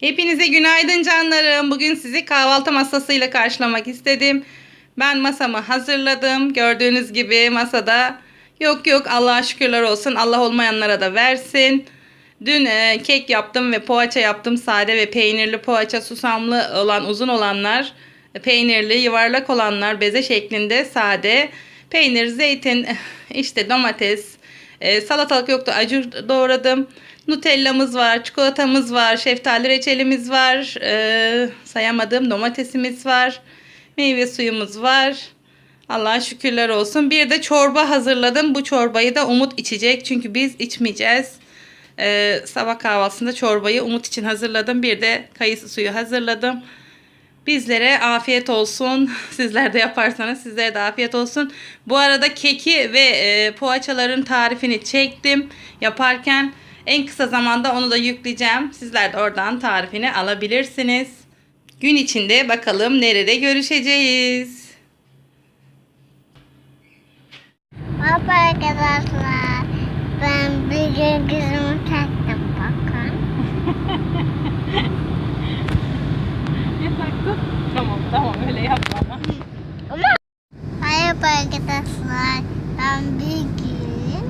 Hepinize günaydın canlarım. Bugün sizi kahvaltı masasıyla karşılamak istedim. Ben masamı hazırladım. Gördüğünüz gibi masada yok yok Allah'a şükürler olsun. Allah olmayanlara da versin. Dün e, kek yaptım ve poğaça yaptım. Sade ve peynirli poğaça susamlı olan uzun olanlar. e, Peynirli yuvarlak olanlar beze şeklinde sade. Peynir, zeytin, işte domates, e, salatalık yoktu acur doğradım. Nutellamız var, çikolatamız var, şeftali reçelimiz var, e, sayamadığım domatesimiz var, meyve suyumuz var. Allah'a şükürler olsun. Bir de çorba hazırladım. Bu çorbayı da Umut içecek çünkü biz içmeyeceğiz. E, sabah kahvaltısında çorbayı Umut için hazırladım. Bir de kayısı suyu hazırladım. Bizlere afiyet olsun. Sizler de yaparsanız sizlere de afiyet olsun. Bu arada keki ve e, poğaçaların tarifini çektim. Yaparken en kısa zamanda onu da yükleyeceğim. Sizler de oradan tarifini alabilirsiniz. Gün içinde bakalım nerede görüşeceğiz. Merhaba arkadaşlar. Ben bir gün gözümü taktım bakın. Tamam tamam öyle yapma ama. Merhaba arkadaşlar. Ben bir gün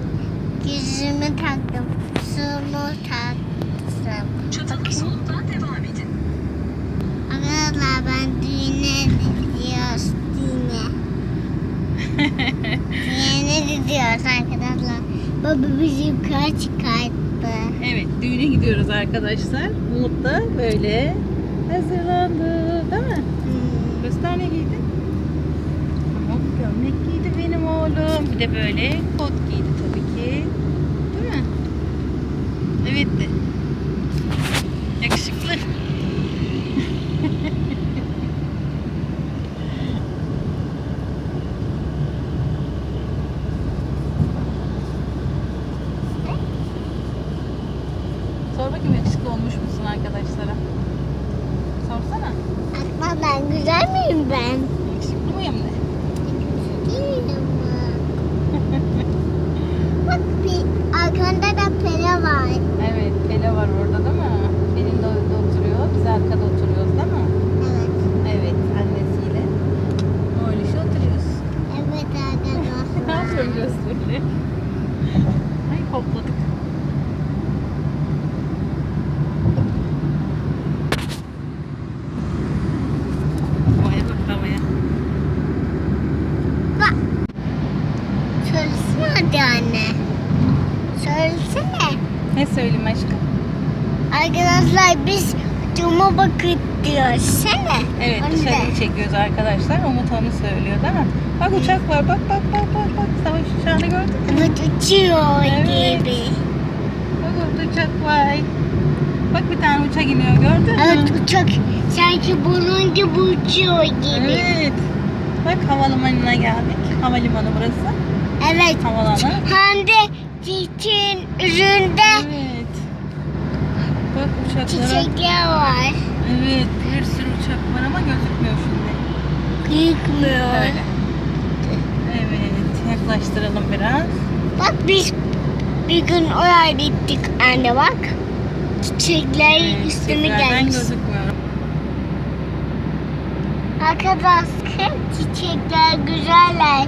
gözümü taktım. Sumu taktım. Çatalın solundan devam edin. Arkadaşlar ben düğüne gidiyoruz. Düğüne. Düğüne gidiyoruz arkadaşlar. Baba bizi yukarı çıkarttı. Evet düğüne gidiyoruz arkadaşlar. Umut da böyle hazırlandı değil mi? Hmm. Göster ne giydin? Tamam gömlek giydi benim oğlum. Bir de böyle kot giydi tabii ki. Değil mi? Evet. Yakışıklı. Sor bakayım yakışıklı olmuş musun arkadaşlara? Sorsana. Akma ben güzel miyim ben? Yakışıklı mıyım de? Değilim mi? Bak bir arkanda da pere var. Evet, Pele var orada değil mi? Pelin de orada oturuyor. Biz arkada oturuyoruz değil mi? Evet. Evet, annesiyle. Öyle şey oturuyoruz. Evet ne arkadaşlar. yapıyoruz böyle? Ay hopladık. Havaya bak havaya. Bak. Söylesene hadi anne. Söylesene. Ne söyleyeyim aşkım? Arkadaşlar biz cuma bakıp diyoruz. Sene. Evet Anne. dışarıyı çekiyoruz arkadaşlar. Umut onu söylüyor değil mi? Bak uçak var bak bak bak bak bak. Savaş uçağını gördün mü? Evet uçuyor Evet. gibi. Bak orada uçak var. Bak bir tane uçak iniyor gördün mü? Evet uçak sanki bulunca bu uçuyor gibi. Evet. Bak havalimanına geldik. Havalimanı burası. Evet. Havalanı. Hem de çiçeğin üründe Evet. Bak uçaklara. çiçekler var. Evet. Bir sürü uçak var ama gözükmüyor şimdi. Gözükmüyor. Öyle. Evet. Yaklaştıralım biraz. Bak biz bir gün oraya gittik anne bak. Çiçekler Evet, üstüne gelmiş. gözükmüyor. Arkadaşlar çiçekler güzeller.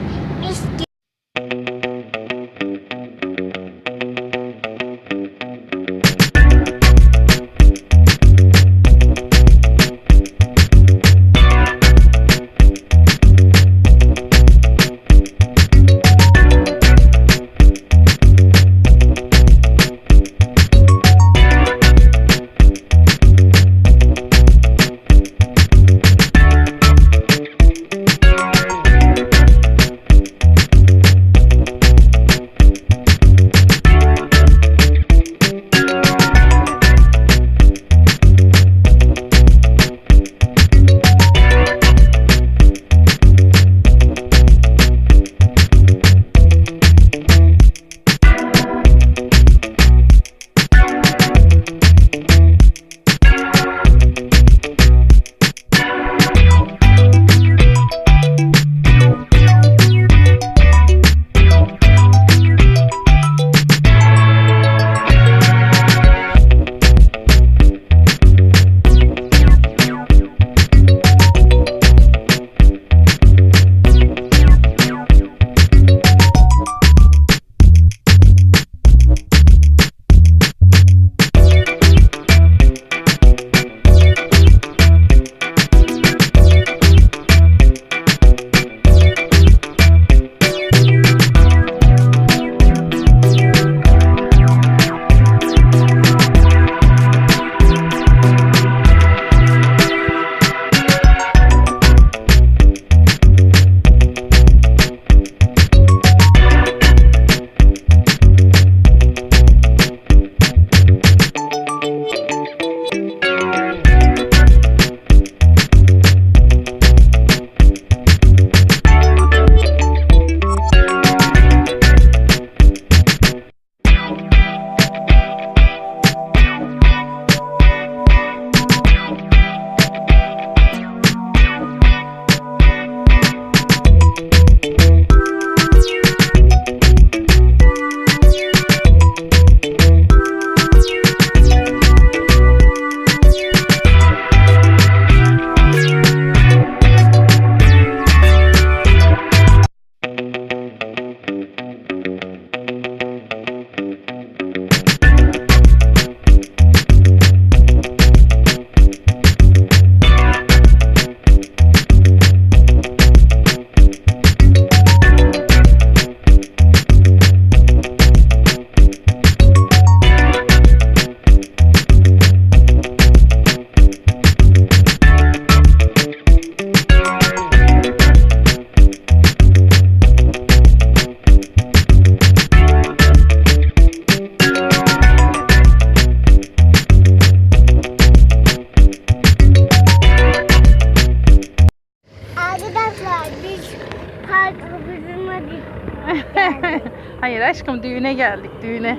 Biz aşkım düğüne geldik düğüne.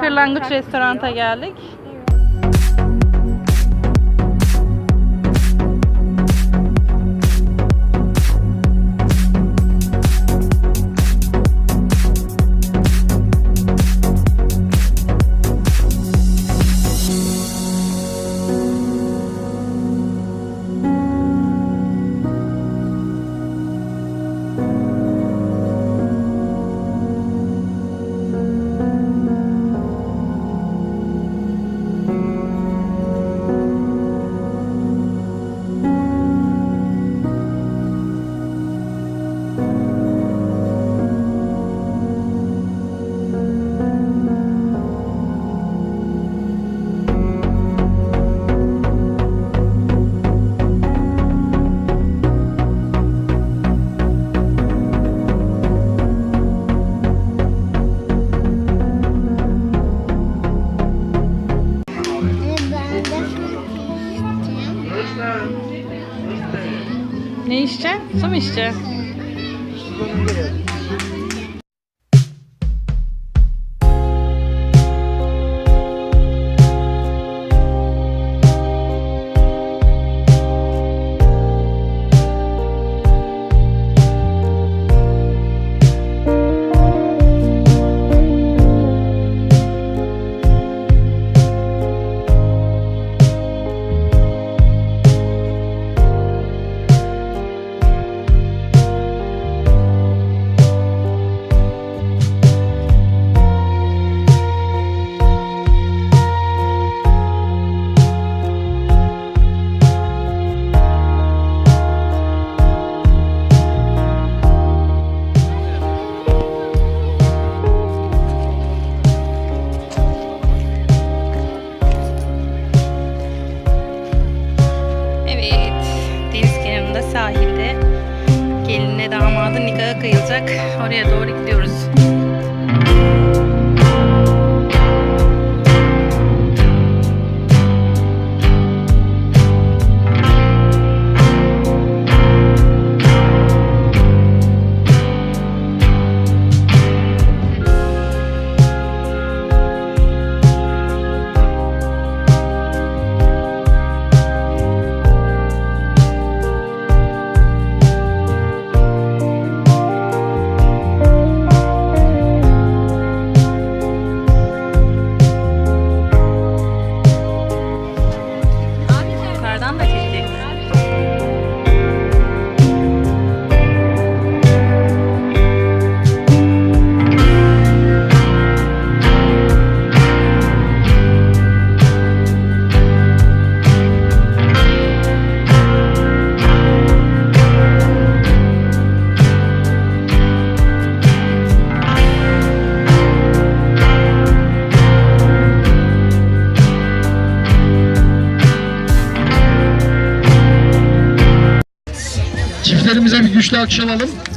Kırlangıç restoranta geldik. Ne içeceksin? Gelinle damadın nikahı kıyılacak. Oraya doğru gidiyoruz. Çiftlerimize bir güçlü alkış alalım.